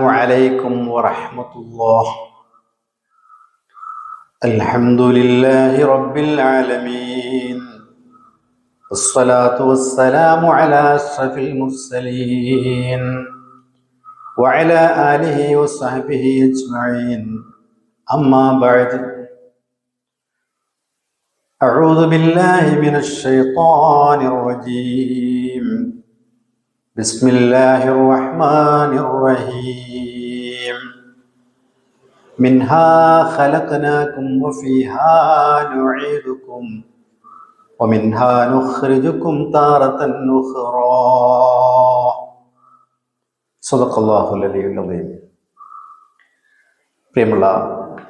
عليكم ورحمة الله. الحمد لله رب العالمين. والصلاة والسلام على أشرف المرسلين وعلى آله وصحبه أجمعين. أما بعد. أعوذ بالله من الشيطان الرجيم. بسم الله الرحمن الرحيم منها خلقناكم وفيها نعيدكم ومنها نخرجكم تارة أخرى صدق الله العلي العظيم പ്രിയമുള്ള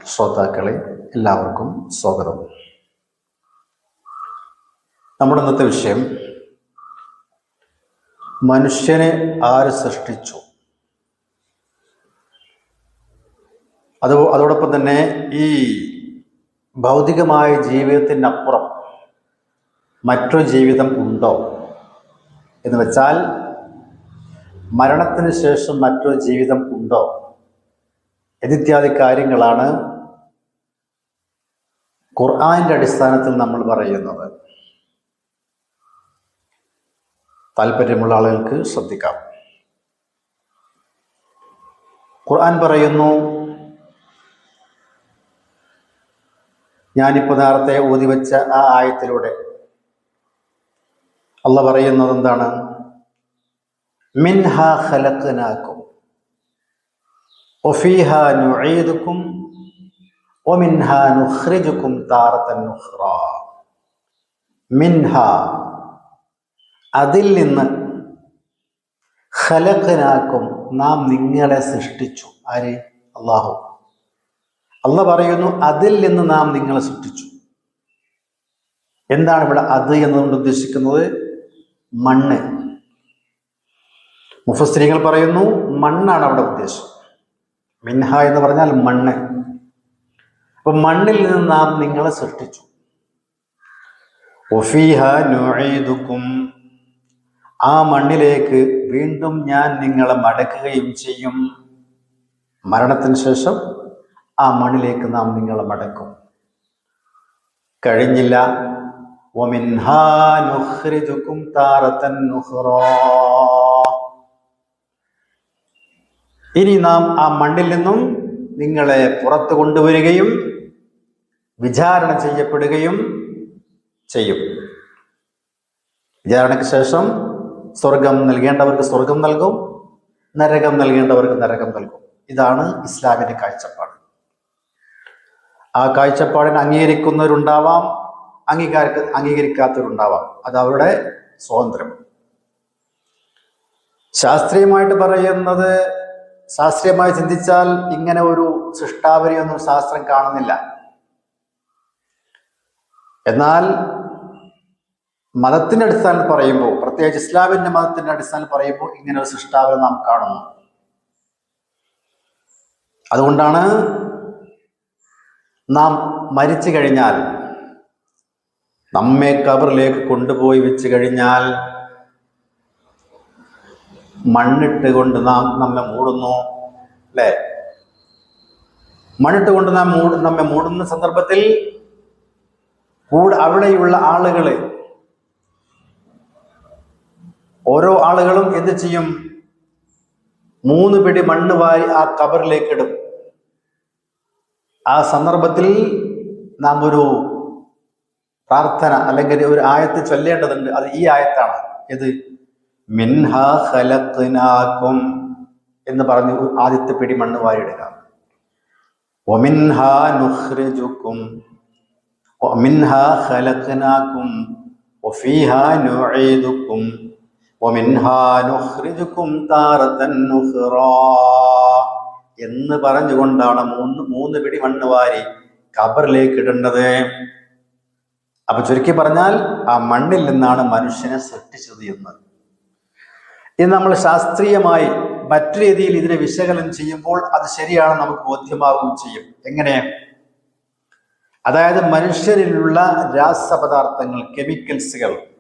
ശ്രോതാക്കളെ എല്ലാവർക്കും സ്വാഗതം നമ്മുടെ ഇന്നത്തെ വിഷയം മനുഷ്യനെ ആര് സൃഷ്ടിച്ചു? അത് അതോടൊപ്പം തന്നെ ഈ ഭൗതികമായ ജീവിതത്തിനപ്പുറം മറ്റൊരു ജീവിതം ഉണ്ടോ എന്ന് വെച്ചാൽ മരണത്തിന് ശേഷം മറ്റൊരു ജീവിതം ഉണ്ടോ എന്നിത്യാദി കാര്യങ്ങളാണ് ഖുർആാനിന്റെ അടിസ്ഥാനത്തിൽ നമ്മൾ പറയുന്നത്. താല്പര്യമുള്ള ആളുകൾക്ക് ശ്രദ്ധിക്കാം. ഖുർആൻ പറയുന്നു ഞാനിപ്പോൾ നേരത്തെ ഊതി വെച്ച ആ ആയത്തിലൂടെ അല്ല പറയുന്നത് എന്താണ്? മിൻഹ ഖലഖ്നാകും ഒഫീഹ നുഈദുക്കും ഒമിൻഹ നുഖ്രിജുക്കും താറത്തൻ നുഖ്റ. മിൻഹ അതിൽ നിന്ന് ഹലക്കനാക്കും നാം നിങ്ങളെ സൃഷ്ടിച്ചു. ആര്? അള്ളാഹു. അല്ല പറയുന്നു അതിൽ നിന്ന് നാം നിങ്ങളെ സൃഷ്ടിച്ചു. എന്താണ് ഇവിടെ അത് എന്നുകൊണ്ട് ഉദ്ദേശിക്കുന്നത്? മണ്ണ്. മുഫസ്ത്രീകൾ പറയുന്നു മണ്ണാണ് അവിടെ ഉദ്ദേശം. മിൻഹ എന്ന് പറഞ്ഞാൽ മണ്ണ്. അപ്പൊ മണ്ണിൽ നിന്ന് നാം നിങ്ങളെ സൃഷ്ടിച്ചു. ആ മണ്ണിലേക്ക് വീണ്ടും ഞാൻ നിങ്ങളെ മടക്കുകയും ചെയ്യും. മരണത്തിന് ശേഷം ആ മണ്ണിലേക്ക് നാം നിങ്ങളെ മടക്കും. കഴിഞ്ഞില്ല. ഇനി നാം ആ മണ്ണിൽ നിന്നും നിങ്ങളെ പുറത്തു കൊണ്ടുവരികയും വിചാരണ ചെയ്യപ്പെടുകയും ചെയ്യും. വിചാരണയ്ക്ക് ശേഷം സ്വർഗം നൽകേണ്ടവർക്ക് സ്വർഗം നൽകും നരകം നൽകേണ്ടവർക്ക് നരകം നൽകും. ഇതാണ് ഇസ്ലാമിന്റെ കാഴ്ചപ്പാട്. ആ കാഴ്ചപ്പാടിനെ അംഗീകരിക്കുന്നവരുണ്ടാവാം അംഗീകാര അംഗീകരിക്കാത്തവരുണ്ടാവാം. അത് അവരുടെ സ്വാതന്ത്ര്യം. ശാസ്ത്രീയമായിട്ട് പറയുന്നത് ശാസ്ത്രീയമായി ചിന്തിച്ചാൽ ഇങ്ങനെ ഒരു സൃഷ്ടാവരിയൊന്നും ശാസ്ത്രം കാണുന്നില്ല. എന്നാൽ മതത്തിന്റെ അടിസ്ഥാനത്തിൽ പറയുമ്പോൾ പ്രത്യേകിച്ച് ഇസ്ലാമിന്റെ മതത്തിന്റെ അടിസ്ഥാനത്തിൽ പറയുമ്പോൾ ഇങ്ങനെ ഒരു സൃഷ്ടാവിനെ നാം കാണുന്നു. അതുകൊണ്ടാണ് നാം മരിച്ചു കഴിഞ്ഞാൽ നമ്മെ കബറിലേക്ക് കൊണ്ടുപോയി വെച്ച് കഴിഞ്ഞാൽ മണ്ണിട്ട് കൊണ്ട് നാം നമ്മെ മൂടുന്നു അല്ലേ? മണ്ണിട്ട് കൊണ്ട് നാം മൂട് നമ്മെ മൂടുന്ന സന്ദർഭത്തിൽ കൂടെ അവിടെയുള്ള ആളുകൾ ഓരോ ആളുകളും എന്ത് ചെയ്യും? മൂന്ന് പിടി മണ്ണ് വാരി ആ കബറിലേക്ക് ഇടും ആ സന്ദർഭത്തിൽ നാം ഒരു പ്രാർത്ഥന അല്ലെങ്കിൽ ഒരു ആയത്ത് ചൊല്ലേണ്ടതുണ്ട്. അത് ഈ ആയത്താണ്. ഇത് മിൻഹ ഖലഖ്നാകും എന്ന് പറഞ്ഞ് ആദ്യത്തെ പിടി മണ്ണ് വാരിയിടുക. ഒമിൻഹ നുഈദുക്കും എന്ന് പറഞ്ഞുകൊണ്ടാണ് മൂന്ന് മൂന്ന് പിടി മണ്ണ് വാരി കബറിലേക്ക് ഇടേണ്ടത്. അപ്പൊ ചുരുക്കി പറഞ്ഞാൽ ആ മണ്ണിൽ നിന്നാണ് മനുഷ്യനെ സൃഷ്ടിച്ചത് എന്ന്. ഇത് നമ്മൾ ശാസ്ത്രീയമായി മറ്റു രീതിയിൽ ഇതിനെ വിശകലനം ചെയ്യുമ്പോൾ അത് ശരിയാണെന്ന് നമുക്ക് ബോധ്യമാവുകയും ചെയ്യും. എങ്ങനെ? അതായത് മനുഷ്യരിലുള്ള രാസപദാർത്ഥങ്ങൾ കെമിക്കൽസുകൾ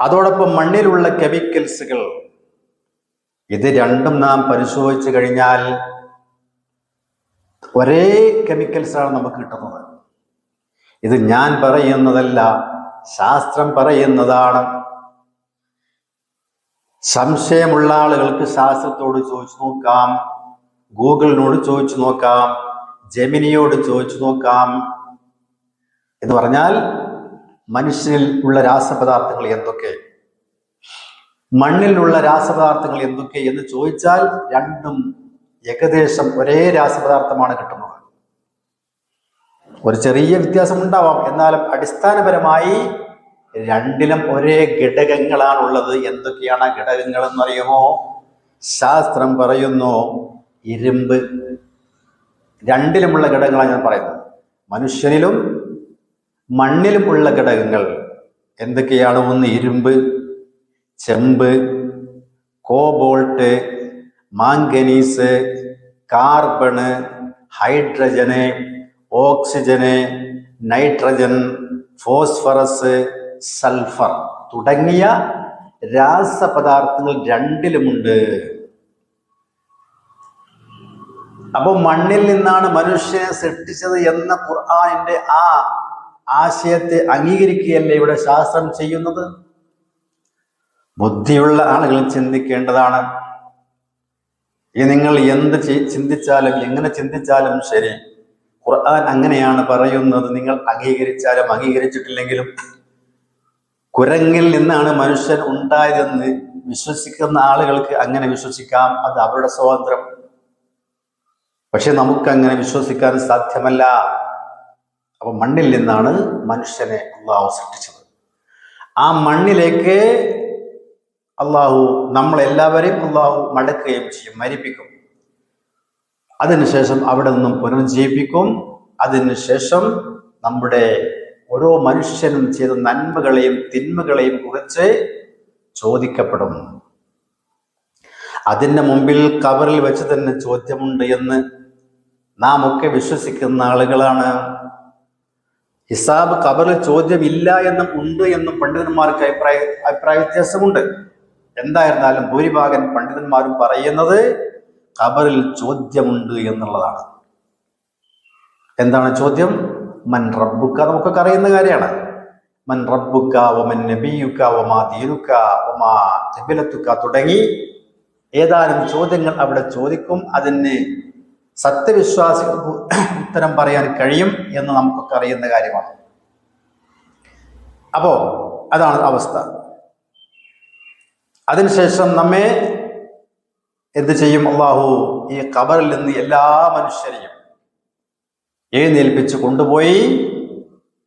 അതോടൊപ്പം മണ്ണിലുള്ള കെമിക്കൽസുകൾ. ഇത് രണ്ടും നാം പരിശോധിച്ചു കഴിഞ്ഞാൽ ഒരേ കെമിക്കൽസാണ് നമുക്ക് കിട്ടുന്നത്. ഇത് ഞാൻ പറയുന്നതല്ല ശാസ്ത്രം പറയുന്നതാണ്. സംശയമുള്ള ആളുകൾക്ക് ശാസ്ത്രത്തോട് ചോദിച്ചു നോക്കാം ഗൂഗിളിനോട് ചോദിച്ചു നോക്കാം ജെമിനിയോട് ചോദിച്ചു നോക്കാം. എന്ന് പറഞ്ഞാൽ മനുഷ്യനിൽ ഉള്ള രാസപദാർത്ഥങ്ങൾ എന്തൊക്കെ? മണ്ണിലുള്ള രാസപദാർത്ഥങ്ങൾ എന്തൊക്കെ എന്ന് ചോദിച്ചാൽ രണ്ടും ഏകദേശം ഒരേ രാസപദാർത്ഥമാണ് കിട്ടുന്നത്. ഒരു ചെറിയ വ്യത്യാസം ഉണ്ടാവാം എന്നാലും അടിസ്ഥാനപരമായി രണ്ടിലും ഒരേ ഘടകങ്ങളാണുള്ളത്. എന്തൊക്കെയാണ് ഘടകങ്ങൾ എന്നറിയുമോ ശാസ്ത്രം പറയുന്നു ഇരുമ്പ്. രണ്ടിലുമുള്ള ഘടകങ്ങളാണ് ഞാൻ പറയുന്നത്. മനുഷ്യനിലും മണ്ണിലും ഉള്ള ഘടകങ്ങൾ എന്തൊക്കെയാണ്? ഒന്ന് ഇരുമ്പ് ചെമ്പ് cobalt manganese carbon hydrogen oxygen nitrogen phosphorus sulphur തുടങ്ങിയ രാസപദാർത്ഥങ്ങൾ രണ്ടിലുമുണ്ട്. അപ്പോൾ മണ്ണിൽ നിന്നാണ് മനുഷ്യനെ സൃഷ്ടിച്ചത് എന്ന ഖുർആാനിന്റെ ആ ആശയത്തെ അംഗീകരിക്കുകയല്ലേ ഇവിടെ ശാസ്ത്രം ചെയ്യുന്നത്? ബുദ്ധിയുള്ള ആളുകൾ ചിന്തിക്കേണ്ടതാണ്. ഈ നിങ്ങൾ എന്ത് ചിന്തിച്ചാലും എങ്ങനെ ചിന്തിച്ചാലും ശരി. ഖുർആൻ അങ്ങനെയാണ് പറയുന്നത്. നിങ്ങൾ അംഗീകരിച്ചാലും അംഗീകരിച്ചിട്ടില്ലെങ്കിലും കുരങ്ങിൽ നിന്നാണ് മനുഷ്യൻ ഉണ്ടായതെന്ന് വിശ്വസിക്കുന്ന ആളുകൾക്ക് അങ്ങനെ വിശ്വസിക്കാം. അത് അവരുടെ സ്വാതന്ത്ര്യം. പക്ഷെ നമുക്ക് അങ്ങനെ വിശ്വസിക്കാൻ സാധ്യമല്ല. അപ്പൊ മണ്ണിൽ നിന്നാണ് മനുഷ്യനെ അള്ളാഹു സൃഷ്ടിച്ചത്. ആ മണ്ണിലേക്ക് അള്ളാഹു നമ്മളെല്ലാവരെയും അള്ളാഹു മടക്കുകയും ചെയ്യും മരിപ്പിക്കും. അതിനുശേഷം അവിടെ നിന്നും പുനർജീവിപ്പിക്കും അതിനുശേഷം നമ്മുടെ ഓരോ മനുഷ്യനും ചെയ്ത നന്മകളെയും തിന്മകളെയും കുറിച്ച് ചോദിക്കപ്പെടും. അതിന്റെ മുമ്പിൽ കവറിൽ വെച്ച് തന്നെ ചോദ്യമുണ്ട് എന്ന് നാം ഒക്കെ വിശ്വസിക്കുന്ന ആളുകളാണ്. ഹിസാബ് കബറിൽ ചോദ്യമില്ല എന്നും ഉണ്ട് എന്നും പണ്ഡിതന്മാർക്ക് അഭിപ്രായ അഭിപ്രായ വ്യത്യാസമുണ്ട്. എന്തായിരുന്നാലും ഭൂരിഭാഗൻ പണ്ഡിതന്മാരും പറയുന്നത് കബറിൽ ചോദ്യമുണ്ട് എന്നുള്ളതാണ്. എന്താണ് ചോദ്യം? മൻ റബ്ബുക്ക നമുക്കൊക്കെ അറിയുന്ന കാര്യമാണ്. മൻ റബ്ബുക്ക ഒമൻ നബിയുക്ക ഒമാ ദീനുക്ക ഒമാ തുടങ്ങി ഏതാനും ചോദ്യങ്ങൾ അവിടെ ചോദിക്കും. അതിന് സത്യവിശ്വാസികൾക്ക് ഉത്തരം പറയാൻ കഴിയും എന്ന് നമുക്കൊക്കെ അറിയുന്ന കാര്യമാണ്. അപ്പോ അതാണ് അവസ്ഥ. അതിനുശേഷം നമ്മെ എന്ത് ചെയ്യും? അള്ളാഹു ഈ കബറിൽ നിന്ന് എല്ലാ മനുഷ്യരെയും എഴുന്നേൽപ്പിച്ച് കൊണ്ടുപോയി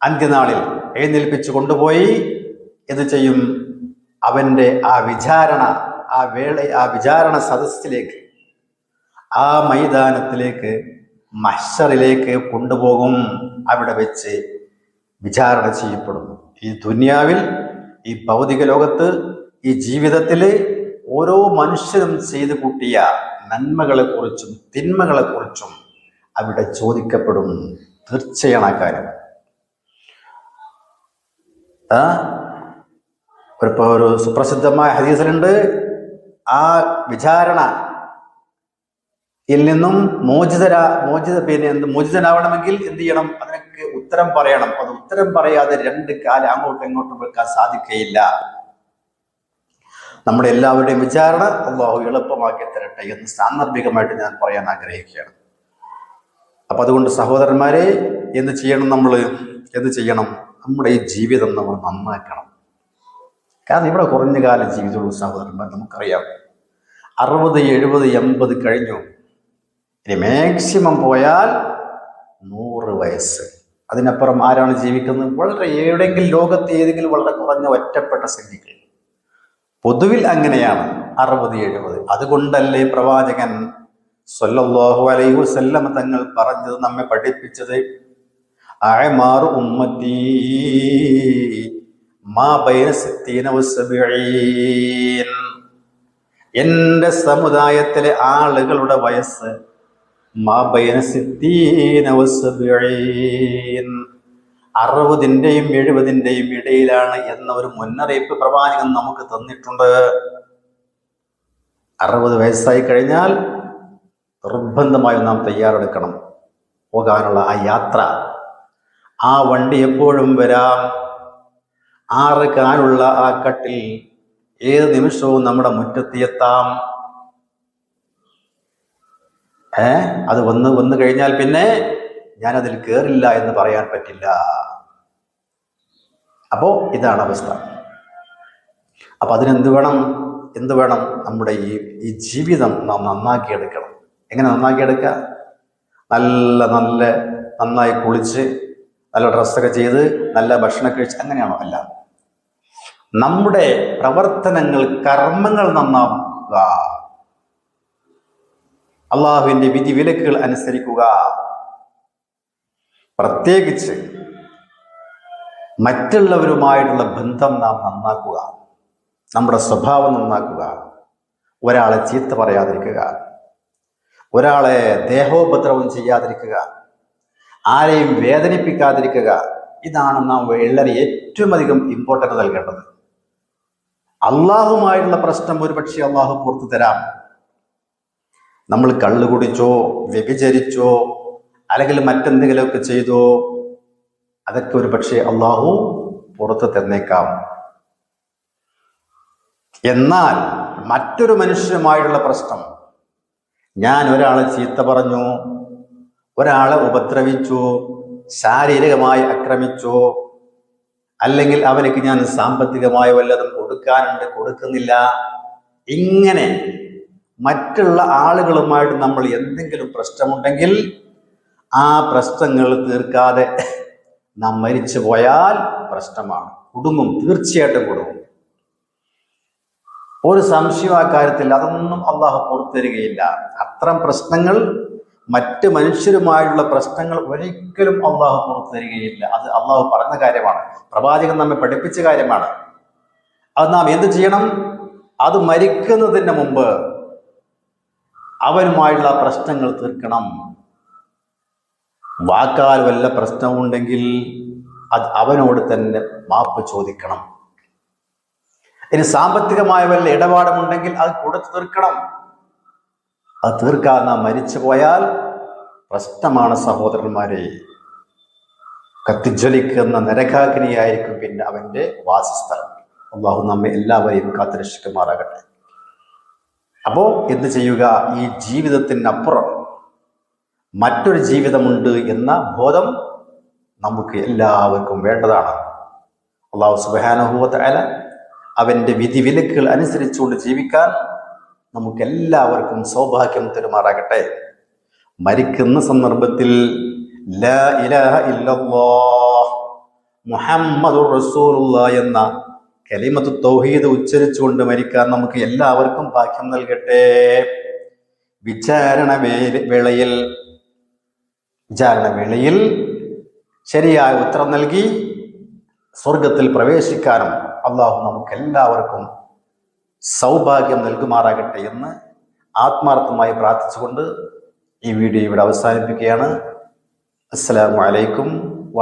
അന്ത്യനാളിൽ എഴുന്നേൽപ്പിച്ച് കൊണ്ടുപോയി എന്ത് ചെയ്യും? അവന്റെ ആ വിചാരണ ആ വേള ആ വിചാരണ സദസ്സിലേക്ക് ആ മൈതാനത്തിലേക്ക് മഷറിലേക്ക് കൊണ്ടുപോകും. അവിടെ വെച്ച് വിചാരണ ചെയ്യപ്പെടും ഈ ദുനിയാവിൽ ഈ ഭൗതിക ലോകത്ത് ഈ ജീവിതത്തിൽ ഓരോ മനുഷ്യരും ചെയ്തു കൂട്ടിയ നന്മകളെക്കുറിച്ചും തിന്മകളെക്കുറിച്ചും അവിടെ ചോദിക്കപ്പെടും. തീർച്ചയാണ് ആ കാര്യം. ഒരു സുപ്രസിദ്ധമായ ഹദീസിലുണ്ട്. ആ വിചാരണ യിൽ നിന്നും മോചിതര മോചിത പിന്നെ എന്ത് മോചിതനാവണമെങ്കിൽ എന്ത് ചെയ്യണം? അതിനൊക്കെ ഉത്തരം പറയണം. അത് ഉത്തരം പറയാതെ രണ്ട് കാലം അങ്ങോട്ടും ഇങ്ങോട്ടും വെക്കാൻ സാധിക്കയില്ല നമ്മുടെ എല്ലാവരുടെയും വിചാരണ അള്ളാഹു എളുപ്പമാക്കി തരട്ടെ എന്ന് സാന്ദർഭികമായിട്ട് ഞാൻ പറയാൻ ആഗ്രഹിക്കുകയാണ്. അപ്പൊ അതുകൊണ്ട് സഹോദരന്മാരെ എന്ത് ചെയ്യണം നമ്മൾ എന്ത് ചെയ്യണം? നമ്മുടെ ഈ ജീവിതം നമ്മൾ നന്നാക്കണം. കാരണം ഇവിടെ കുറഞ്ഞ കാലം ജീവിതമുള്ള സഹോദരന്മാർ നമുക്കറിയാം. അറുപത് എഴുപത് എൺപത് കഴിഞ്ഞു. ഇനി മാക്സിമം പോയാൽ നൂറ് വയസ്സ്. അതിനപ്പുറം ആരാണ് ജീവിക്കുന്നത്? വളരെ ഏതെങ്കിലും ലോകത്ത് ഏതെങ്കിലും വളരെ കുറഞ്ഞ ഒറ്റപ്പെട്ട സംഖ്യകൾ പൊതുവിൽ അങ്ങനെയാണ്. അറുപത് എഴുപത്. അതുകൊണ്ടല്ലേ പ്രവാചകൻ സൊല്ലാഹു അലൈഹി വസല്ലമ തങ്ങൾ പറഞ്ഞത് നമ്മെ പഠിപ്പിച്ചത്? അഅമാറു ഉമ്മത്തി മാ ബൈന സമുദായത്തിലെ ആളുകളുടെ വയസ്സ് മാ ബൈന അറുപതിന്റെയും എഴുപതിന്റെയും ഇടയിലാണ് എന്ന ഒരു മുന്നറിയിപ്പ് പ്രവാചകൻ നമുക്ക് തന്നിട്ടുണ്ട്. അറുപത് വയസ്സായി കഴിഞ്ഞാൽ നിർബന്ധമായും നാം തയ്യാറെടുക്കണം. പോകാനുള്ള ആ യാത്ര. ആ വണ്ടി എപ്പോഴും വരാം. ആറ് കാലുള്ള ആ കട്ടിൽ ഏത് നിമിഷവും നമ്മുടെ മുറ്റത്തെത്താം ഏ? അത് വന്ന് വന്നു കഴിഞ്ഞാൽ പിന്നെ ഞാൻ അതിൽ കയറില്ല എന്ന് പറയാൻ പറ്റില്ല. അപ്പോ ഇതാണ് അവസ്ഥ. അപ്പോൾ അതിനെന്ത് വേണം? എന്ത് വേണം? നമ്മുടെ ഈ ഈ ജീവിതം നാം നന്നാക്കിയെടുക്കണം എങ്ങനെ നന്നാക്കിയെടുക്കുക നല്ല നല്ല നന്നായി കുളിച്ച് നല്ല ഡ്രസ്സൊക്കെ ചെയ്ത് നല്ല ഭക്ഷണം കഴിച്ച് അങ്ങനെയാണോ അല്ല? നമ്മുടെ പ്രവർത്തനങ്ങൾ കർമ്മങ്ങൾ നന്നാക്കുക അള്ളാഹുവിന്റെ വിധി വിലക്കുകൾ അനുസരിക്കുക. പ്രത്യേകിച്ച് മറ്റുള്ളവരുമായിട്ടുള്ള ബന്ധം നാം നന്നാക്കുക. നമ്മുടെ സ്വഭാവം നന്നാക്കുക. ഒരാളെ ചീത്ത പറയാതിരിക്കുക. ഒരാളെ ദേഹോപദ്രവം ചെയ്യാതിരിക്കുക. ആരെയും വേദനിപ്പിക്കാതിരിക്കുക. ഇതാണ് നാം വെള്ളന് ഏറ്റവും അധികം ഇമ്പോർട്ടന്റ് നൽകേണ്ടത്. അള്ളാഹുമായിട്ടുള്ള പ്രശ്നം ഒരുപക്ഷെ അള്ളാഹു പുറത്തു തരാം. നമ്മൾ കള്ളു കുടിച്ചോ വ്യഭിചരിച്ചോ അല്ലെങ്കിൽ മറ്റെന്തെങ്കിലുമൊക്കെ ചെയ്തോ അതൊക്കെ ഒരു പക്ഷേ അള്ളാഹു പുറത്ത് തന്നേക്കാം. എന്നാൽ മറ്റൊരു മനുഷ്യനുമായിട്ടുള്ള പ്രശ്നം ഞാൻ ഒരാളെ ചീത്ത പറഞ്ഞു ഒരാളെ ഉപദ്രവിച്ചു ശാരീരികമായി ആക്രമിച്ചു അല്ലെങ്കിൽ അവനക്ക് ഞാൻ സാമ്പത്തികമായി വല്ലതും കൊടുക്കാനുണ്ട് കൊടുക്കുന്നില്ല ഇങ്ങനെ മറ്റുള്ള ആളുകളുമായിട്ട് നമ്മൾ എന്തെങ്കിലും പ്രശ്നമുണ്ടെങ്കിൽ ആ പ്രശ്നങ്ങൾ തീർക്കാതെ നാം മരിച്ചു പോയാൽ പ്രശ്നമാണ്. കുടുങ്ങും തീർച്ചയായിട്ടും കുടുങ്ങും. ഒരു സംശയം ആ കാര്യത്തിൽ അതൊന്നും അള്ളാഹു പുറത്തരികയില്ല അത്തരം പ്രശ്നങ്ങൾ മറ്റ് മനുഷ്യരുമായുള്ള പ്രശ്നങ്ങൾ ഒരിക്കലും അള്ളാഹു പുറത്തരികയില്ല അത് അള്ളാഹു പറഞ്ഞ കാര്യമാണ്. പ്രവാചകൻ നമ്മെ പഠിപ്പിച്ച കാര്യമാണ്. അത് നാം എന്ത് ചെയ്യണം? അത് മരിക്കുന്നതിന് മുമ്പ് അവനുമായുള്ള പ്രശ്നങ്ങൾ തീർക്കണം. വാക്കാൽ വല്ല പ്രശ്നമുണ്ടെങ്കിൽ അത് അവനോട് തന്നെ മാപ്പ് ചോദിക്കണം. ഇനി സാമ്പത്തികമായ വല്ല ഇടപാടുമുണ്ടെങ്കിൽ അത് കൊടുത്തു തീർക്കണം. അത് തീർക്കാതെ നാം മരിച്ചു പോയാൽ പ്രശ്നമാണ് സഹോദരന്മാരെ. കത്തിജ്വലിക്കുന്ന നരകാഗ്നിയായിരിക്കും പിന്നെ അവന്റെ വാസസ്ഥലം. അള്ളാഹു നമ്മെ എല്ലാവരെയും കാത്തുരക്ഷിക്കുമാറാകട്ടെ. അപ്പോ എന്ത് ചെയ്യുക? ഈ ജീവിതത്തിനപ്പുറം മറ്റൊരു ജീവിതമുണ്ട് എന്ന ബോധം നമുക്ക് എല്ലാവർക്കും വേണ്ടതാണ്. അള്ളാഹു സുബാനുഭവത്തായ അവന്റെ വിധിവിലക്കുകൾ അനുസരിച്ചുകൊണ്ട് ജീവിക്കാൻ നമുക്ക് എല്ലാവർക്കും സൗഭാഗ്യം തെരുമാറാകട്ടെ. മരിക്കുന്ന സന്ദർഭത്തിൽ റസൂലുള്ള എന്ന കലിമത്ത് തൗഹീദ് ഉച്ചരിച്ചുകൊണ്ട് മരിക്കാൻ നമുക്ക് എല്ലാവർക്കും ഭാഗ്യം നൽകട്ടെ. വിചാരണ വേളയിൽ വിചാരണ വേളയിൽ ശരിയായ ഉത്തരം നൽകി സ്വർഗത്തിൽ പ്രവേശിക്കാനും അള്ളാഹു നമുക്ക് എല്ലാവർക്കും സൗഭാഗ്യം നൽകുമാറാകട്ടെ എന്ന് ആത്മാർത്ഥമായി പ്രാർത്ഥിച്ചുകൊണ്ട് ഈ വീഡിയോ ഇവിടെ അവസാനിപ്പിക്കുകയാണ്. അസ്സലാമു അലൈക്കും